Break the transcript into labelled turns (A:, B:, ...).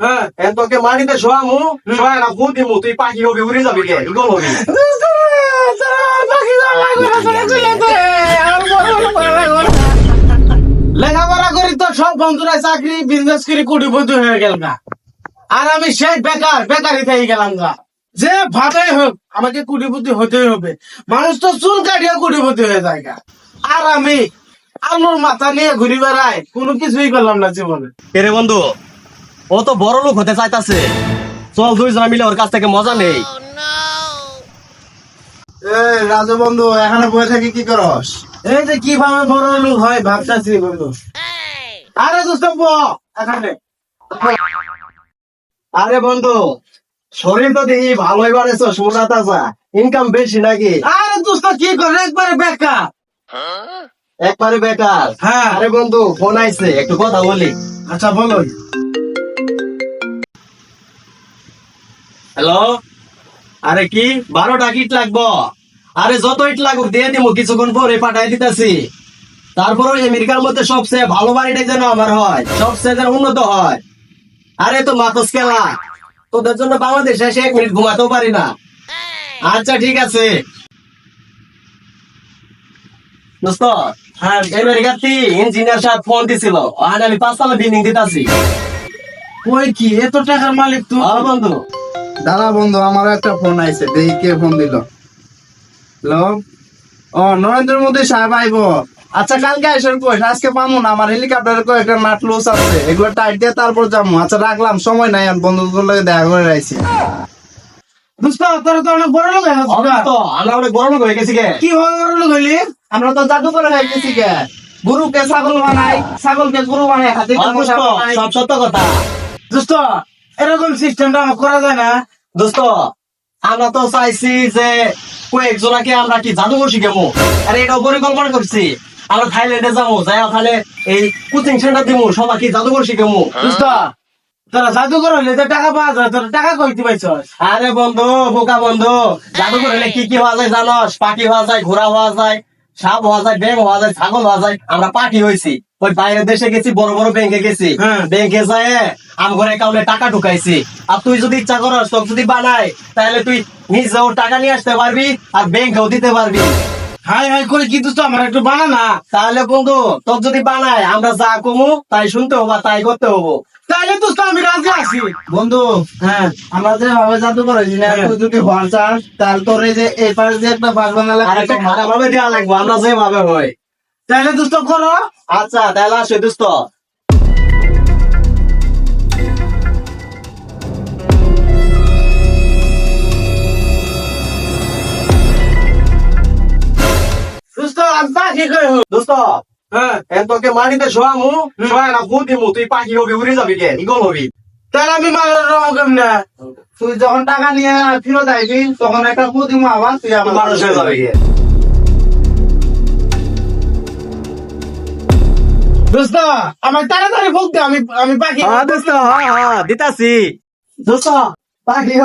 A: হ্যাঁ।
B: এন তোকে মাটিতে শোয়ামু শোয়া না ফুল দিমু তুই পাখি হবি উড়ে যাবি কে? ইগল হবি।
A: লেখাপড়া করি তো সব বন্ধুরা চাকরি বিজনেস করি কোটিপতি হয়ে গেল না। আর আমি সেই বেকার বেকারই থেকে গেলাম গা যে ভাবে হোক আমাকে কোটিপতি হতেই হবে। মানুষ তো চুল কাটিয়ে কোটিপতি হয়ে যায় আর আমি আলুর মাথা নিয়ে ঘুরি বেড়াই কোনো কিছুই করলাম না জীবনে।
B: এরে বন্ধু ও তো বড় লোক হতে চাইতাছে। চল দুইজন মিলে ওর কাছ থেকে মজা নেই।
C: রাজু বন্ধু এখানে বসে থাকি কি করস?
A: এই যে কীভাবে বড় লোক হয় ভাবতেছি বন্ধু। আরে দোস্ত এখানে।
B: আরে বন্ধু শরীর তো দেখি ভালোই বাড়েছো সোনা তাজা। ইনকাম বেশি নাকি?
A: আরে দোস্ত কি করে একবারে বেকার।
B: একবারে বেকার।
A: হ্যাঁ।
B: আরে বন্ধু ফোন আইছে একটু কথা বলি।
A: আচ্ছা বলো
B: হ্যালো আরে কি? বারোটা ইট লাগবো। আরে যত ইট লাগুক দিয়ে দিব কিছুক্ষণ পরে পাঠাই দিতেছি। তারপর ওই আমেরিকার মধ্যে সবচেয়ে ভালো বাড়িটাই যেন আমার হয়। সবচেয়ে যেন উন্নত হয়। আরে তো মাতস খেলা তোদের জন্য বাংলাদেশে এসে এক মিনিট ঘুমাতেও পারি না। আচ্ছা ঠিক আছে। দোস্ত
A: হ্যাঁ
B: আমেরিকার তি ইঞ্জিনিয়ার সাহেব ফোন দিছিল। আর আমি পাঁচতলা বিল্ডিং দিতাছি।
A: ওই কি? এত টাকার মালিক তুই?
B: আর বন্ধু।
C: দাদা বন্ধু আমার একটা ফোন আইছে দেখি কে ফোন দিল। হ্যালো? ও নরেন্দ্র মোদী সাহেব আইব। আচ্ছা কালকে আইসেন কই? আজকে পামু না আমার হেলিকপ্টারের কই একটা নাট লুজ আছে। এগুলো টাইট দিয়ে তারপর যাব আচ্ছা রাখলাম সময় নাই আর বন্ধুদের লগে দেখা করে আইছি।
A: দোস্ত তোর তো অনেক বড় লোক হয়ে গেছিস গা।
B: তো আমরা অনেক বড় লোক গেছি গে।
A: কি বড় লোক হইলি?
C: আমরা তো জাদু করে খাইতেছি কে গরুকে ছাগল বানাই ছাগলকে গরু বানাই হাতে
B: সব সত্য কথা।
A: দোস্ত এরকম সিস্টেমটা আমার করা যায় না।
B: দোস্ত আমরা তো চাইছি যে কয়েকজনাকে আমরা কি জাদুঘর শিখাবো? আর এটাও পরিকল্পনা করছি। আমরা থাইল্যান্ডে যাব যাই ওখানে এই কোচিং সেন্টার দিব সবাইকে জাদুঘর শিখাবো?
A: দোস্ত তোরা জাদুঘর হইলে তো টাকা পাওয়া যায় তোরা টাকা কইতে পাইছস
B: আরে বন্ধু বোকা বন্ধু জাদুঘর হলে কি কি হওয়া যায় জানস? পাখি হওয়া যায় ঘোড়া হওয়া যায় সাপ হওয়া যায় ব্যাং হওয়া যায় ছাগল হওয়া যায় আমরা পাখি হয়েছি। ওই বাইরের দেশে গেছি বড় বড় ব্যাংকে গেছি।
A: হ্যাঁ।
B: ব্যাংকে যায় আমার অ্যাকাউন্টে টাকা ঢুকাইছি। আর তুই যদি ইচ্ছা করস তোকে যদি বানাই তাহলে তুই নিজেও টাকা নিয়ে আসতে পারবি আর ব্যাংকেও দিতে পারবি।
A: হাই হাই করে কি দোস্ত আমার একটু বানা না।
B: তাহলে বন্ধু তোর যদি বানাই আমরা যা কমু তাই শুনতে হব তাই করতে হব।
A: তাহলে দোস্ত আমি রাজি আছি।
C: বন্ধু
A: হ্যাঁ।
C: আমরা যে ভাবে জাদু করেছি না
A: হ্যাঁ।
C: তুই যদি হওয়ার চাস তাহলে তোর এই যে এই পাশে একটা বাস বানালে
B: আর একটা খারাপ ভাবে দেওয়া লাগবো আমরা যেভাবে হয়
A: তাহলে দোস্ত করো।
B: আচ্ছা তাহলে আসে দোস্ত
A: পাখি কই
B: দোস্ত
A: হ্যাঁ।
B: এন তোকে মাটিতে শোয়ামু শোয়া না ফুল দিমু তুই পাখি হবি উড়ে যাবি কে? ইগল হবি।
A: তাহলে আমি মাগের রকম কেমনে?
C: তুই যখন টাকা নিয়ে ফেরত আইবি তখন একটা পুঁতি আবার তুই আমার
B: মানুষ হয়ে যাবি কে?
A: দোস্ত আমার তাড়াতাড়ি ফোক দে আমি আমি পাখি
B: হ্যাঁ দোস্ত হ্যাঁ হ্যাঁ দিতাছি। দোস্ত পাখি হ।